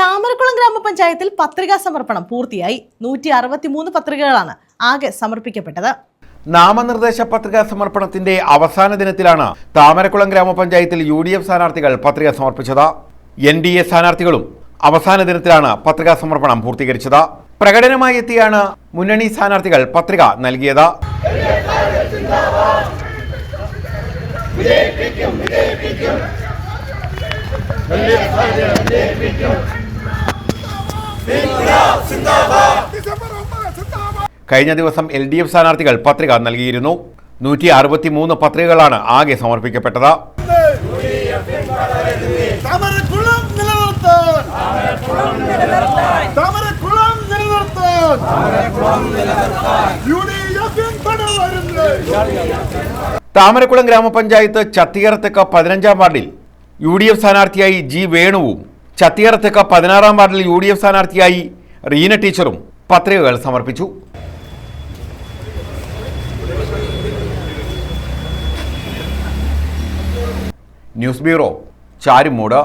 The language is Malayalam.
താമരക്കുളം ഗ്രാമപഞ്ചായത്തിൽ പത്രികാ സമർപ്പണം പൂർത്തിയായി. നൂറ്റി അറുപത്തിമൂന്ന് പത്രികകളാണ് ആകെ സമർപ്പിക്കപ്പെട്ടത്. നാമനിർദ്ദേശ പത്രികാ സമർപ്പണത്തിന്റെ അവസാന ദിനത്തിലാണ് താമരക്കുളം ഗ്രാമപഞ്ചായത്തിൽ യു ഡി എഫ് സ്ഥാനാർത്ഥികൾ പത്രിക സമർപ്പിച്ചത്. എൻ ഡി എ സ്ഥാനാർത്ഥികളും അവസാന ദിനത്തിലാണ് പത്രികാ സമർപ്പണം പൂർത്തീകരിച്ചത്. പ്രകടനമായി എത്തിയാണ് മുന്നണി സ്ഥാനാർത്ഥികൾ പത്രിക നൽകിയത്. കഴിഞ്ഞ ദിവസം എൽ ഡി എഫ് സ്ഥാനാർത്ഥികൾ പത്രിക നൽകിയിരുന്നു. നൂറ്റി അറുപത്തി മൂന്ന് പത്രികകളാണ് ആകെ സമർപ്പിക്കപ്പെട്ടത്. താമരക്കുളം ഗ്രാമപഞ്ചായത്ത് ചത്തിയറത്തക്ക പതിനഞ്ചാം വാർഡിൽ യു ഡി എഫ് സ്ഥാനാർത്ഥിയായി ജി വേണുവും ചത്തിയറത്തക്ക പതിനാറാം വാർഡിൽ യു ഡി എഫ് സ്ഥാനാർത്ഥിയായി റീന ടീച്ചറും പത്രികകൾ സമർപ്പിച്ചു. News bureau Charummood.